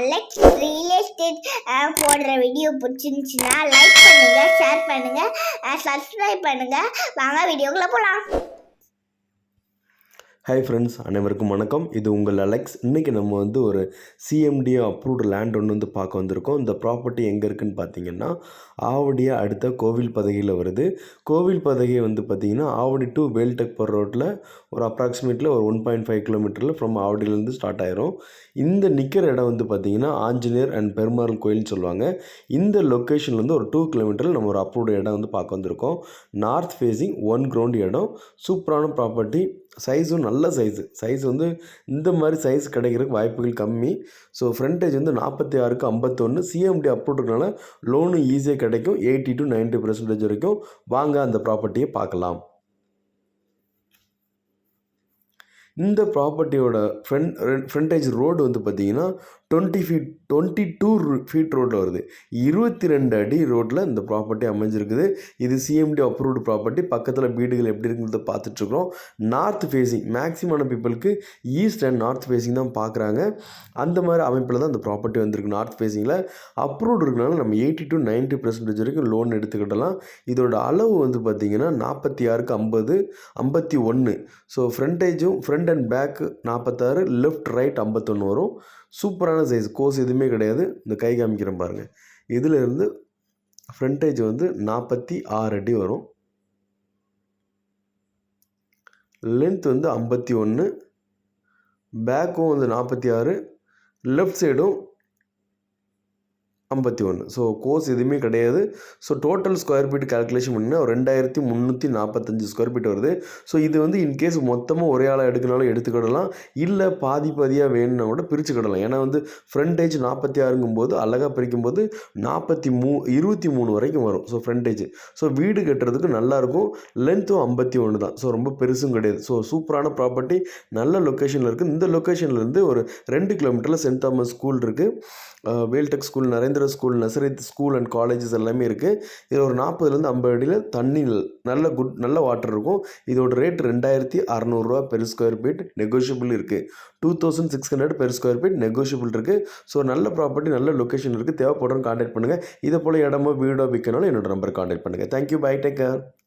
Alex real estate போடுற video பிடிச்சிருந்துச்சுன்னா like பண்ணுங்கள் ஷேர் பண்ணுங்கள் சப்ஸ்கிரைப் uh, பண்ணுங்கள் வாங்க வீடியோக்குள்ளே போகலாம் ஹாய் ஃப்ரெண்ட்ஸ் அனைவருக்கும் வணக்கம். இது உங்கள் அலெக்ஸ் இன்றைக்கி நம்ம வந்து ஒரு சிஎம்டி அப்ரூவ்டு லேண்ட் ஒன்று வந்து பார்க்க வந்திருக்கோம். இந்த ப்ராப்பர்ட்டி எங்கே இருக்குதுன்னு பார்த்தீங்கன்னா ஆவடியாக அடுத்த கோவில் பதகையில் வருது. கோவில் பதகை வந்து பார்த்திங்கன்னா ஆவடி டு வேல்டெக் பர் ரோட்டில் ஒரு அப்ராக்சிமேட்டில் ஒரு ஒன் பாயிண்ட் ஃபைவ் கிலோமீட்டரில் ஃப்ரம் ஆவடியிலேருந்து ஸ்டார்ட் ஆயிரும். இந்த நிற்கிற இடம் வந்து பார்த்திங்கன்னா ஆஞ்சநேயர் அண்ட் பெருமாள் கோயில்னு சொல்லுவாங்க. இந்த லொக்கேஷன்ல வந்து ஒரு டூ கிலோமீட்டரில் நம்ம ஒரு அப்ரூவ்டு இடம் வந்து பார்க்க வந்திருக்கோம். நார்த் ஃபேஸிங் ஒன் கிரவுண்ட் இடம். சூப்பரான ப்ராப்பர்ட்டி சைஸும் நல்ல சைஸு சைஸ் வந்து இந்த மாதிரி சைஸ் கிடைக்கிறதுக்கு வாய்ப்புகள் கம்மி. ஸோ ஃப்ரண்டேஜ் வந்து நாற்பத்தி ஆறுக்கு ஐம்பத்தொன்று சிஎம்டி அப்ரூவ்டுனால லோனு ஈஸியாக கிடைக்கும். எயிட்டி டு 90% பர்சன்டேஜ் வரைக்கும். வாங்க அந்த ப்ராப்பர்ட்டியை பார்க்கலாம். இந்த ப்ராப்பர்ட்டியோட ஃப்ரண்ட் ஃப்ரண்டேஜ் ரோடு வந்து பார்த்தீங்கன்னா twenty feet twenty two feet ரோட்டில் வருது. இருபத்தி ரெண்டு அடி ரோட்டில் இந்த ப்ராப்பர்ட்டி அமைஞ்சிருக்குது. இது சிஎம்டி அப்ரூவ்டு ப்ராப்பர்ட்டி பக்கத்தில் வீடுகள் எப்படி இருக்குங்கிறத பார்த்துட்ருக்குறோம். நார்த் ஃபேஸிங் மேக்ஸிமான பீப்புளுக்கு ஈஸ்ட் அண்ட் நார்த் ஃபேஸிங் தான் பார்க்குறாங்க அந்த மாதிரி அமைப்பில் தான் இந்த ப்ராப்பர்ட்டி வந்திருக்கு நார்த் ஃபேஸிங்கில் அப்ரூவ்டு இருக்கனால நம்ம எயிட்டி டு 90% பர்சன்டேஜ் வரைக்கும் லோன் எடுத்துக்கிட்டலாம் இதோட அளவு வந்து பார்த்திங்கன்னா நாற்பத்தி ஆறுக்கு ஐம்பது ஐம்பத்தி ஒன்று ஸோ ஃப்ரண்டேஜும் ஃப்ரண்ட் அண்ட் பேக்கு நாற்பத்தாறு லெஃப்ட் ரைட் ஐம்பத்தொன்று வரும். சூப்பரான சைஸ். கோஸ் எதுவுமே கிடையாது. இந்த கை காமிக்கிறேன் பாருங்கள் இதிலிருந்து ஃப்ரண்டேஜ் வந்து நாற்பத்தி ஆறு அடி வரும். லென்த் வந்து ஐம்பத்தி ஒன்று பேக்கும் வந்து நாற்பத்தி ஆறு. லெஃப்ட் சைடும் ஐம்பத்தி ஒன்று. ஸோ கோர்ஸ் எதுவுமே கிடையாது. So total square feet calculation பண்ணிங்கன்னா ரெண்டாயிரத்தி முந்நூற்றி நாற்பத்தஞ்சு ஸ்கொயர் ஃபீட் வருது. ஸோ இது வந்து இன்கேஸ் மொத்தமாக ஒரே ஆளாக எடுக்கனாலும் எடுத்துக்கிடலாம். இல்லை பாதி பாதியாக வேணும்னா கூட பிரிச்சுக்கிடலாம். ஏன்னா வந்து ஃப்ரண்டேஜ் நாற்பத்தி ஆறுங்கும்போது அழகாக பிரிக்கும் போது நாற்பத்தி மூ இருபத்தி மூணு வரைக்கும் வரும். ஸோ ஃப்ரண்டேஜ் ஸோ வீடு கட்டுறதுக்கு நல்லாயிருக்கும். லென்த்தும் ஐம்பத்தி ஒன்று தான். ஸோ ரொம்ப பெருசும் கிடையாது. ஸோ சூப்பரான ப்ராப்பர்ட்டி நல்ல லொக்கேஷனில் இருக்குது இந்த லொக்கேஷன்லேருந்து ஒரு ரெண்டு கிலோமீட்டரில் சென்ட் தாமஸ் ஸ்கூல் இருக்குது Veltech school Narendra school Nazareth school and colleges எல்லாமே இருக்குது இதில் ஒரு நாற்பதுலேருந்து ஐம்பது அடியில் தண்ணி நல்ல குட் நல்ல வாட்டர் இருக்கும். இதோட ரேட் ரெண்டாயிரத்தி அறநூறுரூவா பெர் ஸ்கொயர் ஃபீட் நெகோஷியபிள் இருக்குது two thousand six hundred per square feet negotiable இருக்குது ஸோ நல்ல ப்ராப்பர்ட்டி நல்ல லொக்கேஷன் இருக்குது தேவைப்படுறோம் காண்டாக்ட் பண்ணுங்கள் இதை போல் இடமோ வீடோ விற்கனாலும் என்னோட நம்பர் காண்டாக்ட் பண்ணுங்கள் thank you bye take care